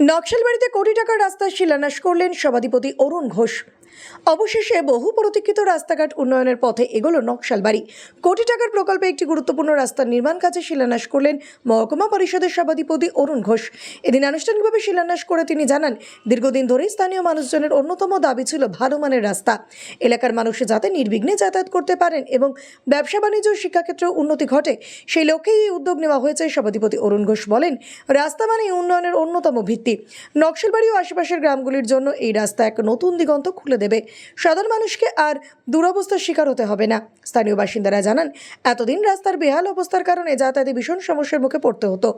নকশালবাড়িতে কোটি টাকার রাস্তায় শিলান্যাস করলেন সভাধিপতি অরুণ ঘোষ। অবশেষে বহু প্রতীক্ষিত রাস্তাঘাট উন্নয়নের পথে এগোলো নকশালবাড়ি। কোটি টাকার প্রকল্পে একটি গুরুত্বপূর্ণ রাস্তার নির্মাণ কাজে শিলান্যাস করলেন মহকুমা পরিষদের সভাধিপতি অরুণ ঘোষ। এদিন আনুষ্ঠানিকভাবে শিলান্যাস করে তিনি জানান, দীর্ঘদিন ধরেই স্থানীয় মানুষজনের অন্যতম দাবি ছিল ভালো মানের রাস্তা। এলাকার মানুষ যাতে নির্বিঘ্নে যাতায়াত করতে পারেন এবং ব্যবসা বাণিজ্য ও শিক্ষাক্ষেত্রেও উন্নতি ঘটে, সেই লক্ষ্যেই এই উদ্যোগ নেওয়া হয়েছে, সভাধিপতি অরুণ ঘোষ বলেন, রাস্তা মানে উন্নয়নের অন্যতম ভিত্তি। নকশালবাড়ি ও আশেপাশের গ্রামগুলির জন্য এই রাস্তা এক নতুন দিগন্ত খুলে দেবে। সাধারণ মানুষকে আর দুরবস্থার শিকার হতে হবে না। স্থানীয় বাসিন্দারা জানান, এতদিন রাস্তার বেহাল অবস্থার কারণে যাতায়াতে ভীষণ সমস্যার মুখে পড়তে হতো।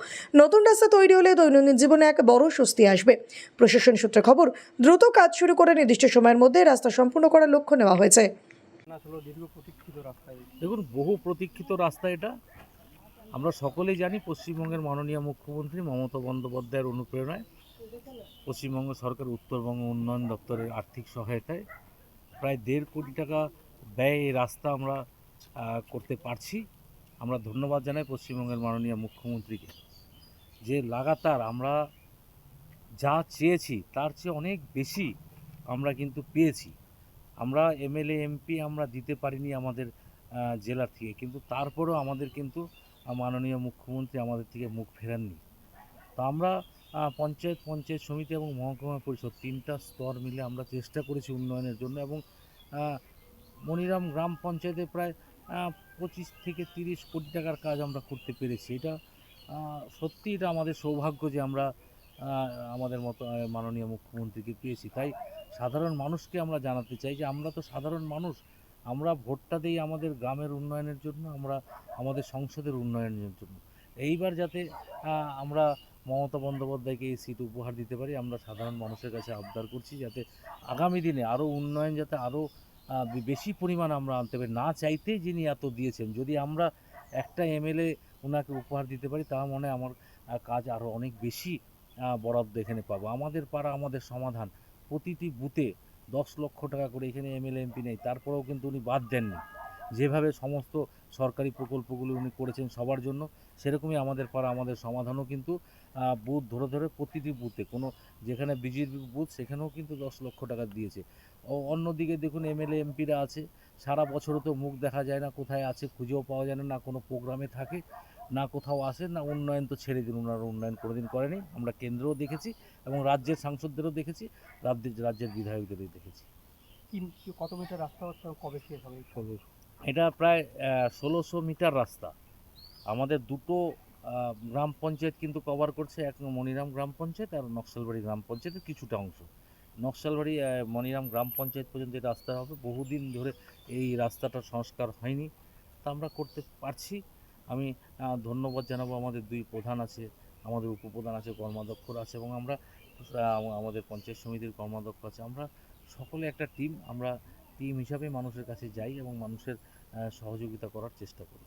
নতুন রাস্তা তৈরি হলে দৈনন্দিন জীবনে এক বড় স্বস্তি আসবে। প্রশাসন সূত্রে খবর, দ্রুত কাজ শুরু করে নির্দিষ্ট সময়ের মধ্যে রাস্তা সম্পূর্ণ করার লক্ষ্য নেওয়া হয়েছে। দেখুন, বহু প্রতীক্ষিত রাস্তা এটা। আমরা সকলেই জানি পশ্চিমবঙ্গের মাননীয় মুখ্যমন্ত্রী মমতা বন্দ্যোপাধ্যায়ের অনুপ্রেরণায় পশ্চিমবঙ্গ সরকার, উত্তরবঙ্গ উন্নয়ন দপ্তরের আর্থিক সহায়তায় প্রায় দেড় কোটি টাকা ব্যয় রাস্তা আমরা করতে পারছি। আমরা ধন্যবাদ জানাই পশ্চিমবঙ্গের মাননীয় মুখ্যমন্ত্রীকে যে লাগাতার আমরা যা চেয়েছি, তার চেয়ে অনেক বেশি আমরা কিন্তু পেয়েছি। আমরা এমএলএ, এমপি আমরা দিতে পারিনি আমাদের জেলা থেকে, কিন্তু তারপরেও আমাদের কিন্তু মাননীয় মুখ্যমন্ত্রী আমাদের থেকে মুখ ফেরাননি। তো আমরা পঞ্চায়েত পঞ্চায়েত সমিতি এবং মহকুমা পরিষদ তিনটা স্তর মিলে আমরা চেষ্টা করেছি উন্নয়নের জন্য এবং মনিরাম গ্রাম পঞ্চায়েতে প্রায় পঁচিশ থেকে তিরিশ কোটি টাকার কাজ আমরা করতে পেরেছি। এটা সত্যি এটা আমাদের সৌভাগ্য যে আমরা আমাদের মতো মাননীয় মুখ্যমন্ত্রীকে পেয়েছি। তাই সাধারণ মানুষকে আমরা জানাতে চাই যে আমরা তো সাধারণ মানুষ। আমরা ভোটটা দিই আমাদের গ্রামের উন্নয়নের জন্য, আমরা আমাদের সংসদের উন্নয়নের জন্য। এইবার যাতে আমরা মমতা বন্দ্যোপাধ্যায়কে এই সিট উপহার দিতে পারি। আমরা সাধারণ মানুষের কাছে আবদার করছি যাতে আগামী দিনে আরও উন্নয়ন, যাতে আরও বেশি পরিমাণ আমরা আনতে পারি। না চাইতেই যিনি এত দিয়েছেন, যদি আমরা একটা এমএলএ ওনাকে উপহার দিতে পারি, তা মনে আমার কাজ আরও অনেক বেশি বরাদ্দ এখানে পাবো। আমাদের পাড়া আমাদের সমাধান। প্রতিটি বুথে দশ লক্ষ টাকা করে এখানে এমএলএ এমপি নেই। তারপরেও কিন্তু উনি বাদ দেননি। যেভাবে সমস্ত সরকারি প্রকল্পগুলো উনি করেছেন সবার জন্য সেরকমই আমাদের পাড়া আমাদের সমাধানও কিন্তু বুথ ধরে ধরে প্রতিটি বুথে কোনো যেখানে বিজেপি বুথ সেখানেও কিন্তু দশ লক্ষ টাকা দিয়েছে। ও অন্যদিকে দেখুন এমএলএ এমপিরা আছে সারা বছরও তো মুখ দেখা যায় না কোথায় আছে খুঁজেও পাওয়া যায় না না কোনো প্রোগ্রামে থাকে না কোথাও আসে না উন্নয়ন তো ছেড়ে দিন ওনারা উন্নয়ন কোনোদিন করেনি। আমরা কেন্দ্রও দেখেছি এবং রাজ্যের সাংসদদেরও দেখেছি রাজ্যের রাজ্যের বিধায়কদেরও দেখেছি। কত মিটার রাস্তা কবে শেষ হবে এটা প্রায় ষোলোশো মিটার রাস্তা। আমাদের দুটো গ্রাম পঞ্চায়েত কিন্তু কভার করছে। এক মনিরাম গ্রাম পঞ্চায়েত আর নকশালবাড়ি গ্রাম পঞ্চায়েতের কিছুটা অংশ। নকশালবাড়ি মনিরাম গ্রাম পঞ্চায়েত পর্যন্ত এই রাস্তা হবে। বহুদিন ধরে এই রাস্তাটা সংস্কার হয়নি। তা আমরা করতে পারছি। আমি ধন্যবাদ জানাব আমাদের দুই প্রধান আছে, আমাদের উপপ্রধান আছে, কর্মাধ্যক্ষরা আছে এবং আমরা আমাদের পঞ্চায়েত সমিতির কর্মাধ্যক্ষ আছে। আমরা সকলে একটা টিম আমরা টিম হিসাবে মানুষের কাছে যাই এবং মানুষের সহযোগিতা করার চেষ্টা করি।